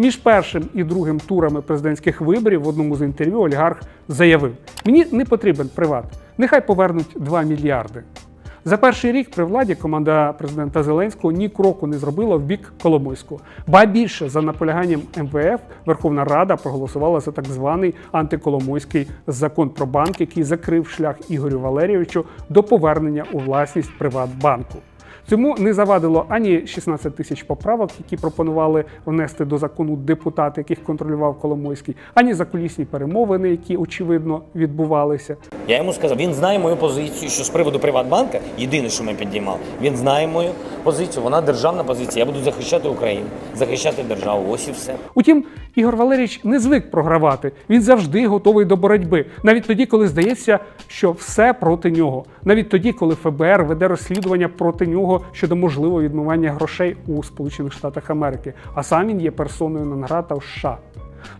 Між першим і другим турами президентських виборів в одному з інтерв'ю олігарх заявив: Мені не потрібен приват, нехай повернуть 2 мільярди. За перший рік при владі команда президента Зеленського ні кроку не зробила в бік Коломойського. Ба більше за наполяганням МВФ Верховна Рада проголосувала за так званий антиколомойський закон про банк, який закрив шлях Ігорю Валерійовичу до повернення у власність Приватбанку. Цьому не завадило ані 16 тисяч поправок, які пропонували внести до закону депутати, яких контролював Коломойський, ані закулісні перемовини, які очевидно відбувалися. Я йому сказав, він знає мою позицію, що з приводу Приватбанка, єдине, що ми підіймали, він знає мою позицію, вона державна позиція. Я буду захищати Україну, захищати державу. Ось і все. Утім, Ігор Валерійович не звик програвати. Він завжди готовий до боротьби, навіть тоді, коли здається, що все проти нього. Навіть тоді, коли ФБР веде розслідування проти нього щодо можливого відмивання грошей у Сполучених Штатах Америки, а сам він є персоною Нонграта в США.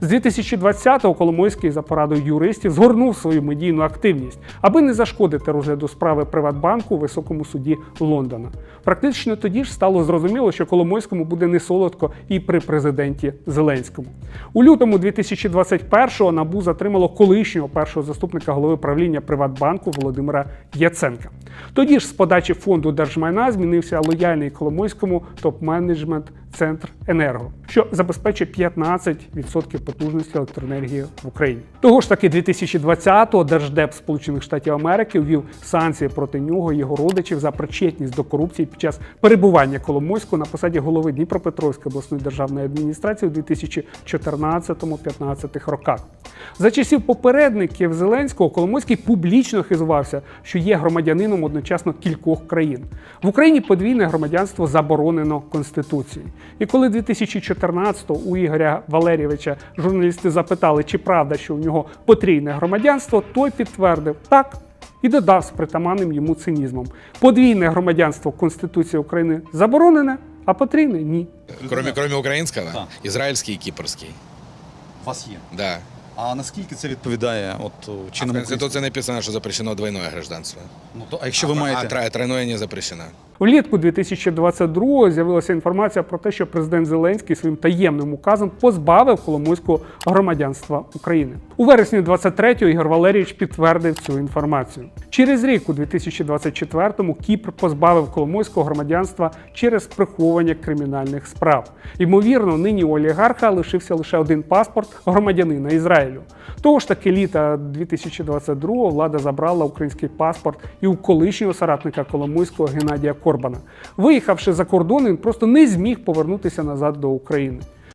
З 2020-го Коломойський за порадою юристів згорнув свою медійну активність, аби не зашкодити розгляду справи Приватбанку у високому суді Лондона. Практично тоді ж стало зрозуміло, що Коломойському буде не солодко і при президенті Зеленському. У лютому 2021-го НАБУ затримало колишнього першого заступника голови правління Приватбанку Володимира Яценка. Тоді ж з подачі фонду держмайна змінився лояльний Коломойському топ-менеджмент Центр Енерго, що забезпечить 15% потужності електроенергії в Україні. Того ж таки, 2020-го Держдеп Сполучених Штатів Америки ввів санкції проти нього і його родичів за причетність до корупції під час перебування Коломойського на посаді голови Дніпропетровської обласної державної адміністрації у 2014-15 роках. За часів попередників Зеленського Коломойський публічно хизувався, що є громадянином одночасно кількох країн. В Україні подвійне громадянство заборонено Конституцією. І коли 2014-го у Ігоря Валерійовича журналісти запитали, чи правда, що у нього потрійне громадянство, той підтвердив так. І додав з притаманним йому цинізмом: подвійне громадянство Конституції України заборонене, а потрійне ні. Кроме, кроме українського, да. ізраїльський і кіпрський. У вас є. Да. А наскільки це відповідає от А в чинному Конституції написано, що запрещено двойное гражданство. Ну, то, а якщо ви а, маєте а тро- тройное не запрещено. Влітку 2022-го з'явилася інформація про те, що президент Зеленський своїм таємним указом позбавив Коломойського громадянства України. У вересні 23-го Ігор Валерійович підтвердив цю інформацію. Через рік, у 2024-му, Кіпр позбавив Коломойського громадянства через приховування кримінальних справ. Ймовірно, нині у олігарха лишився лише один паспорт громадянина Ізраїлю. Того ж таки літа 2022-го влада забрала український паспорт і у колишнього соратника Коломойського Геннадія Корбана. Виїхавши за кордон, він просто не зміг повернутися назад до України.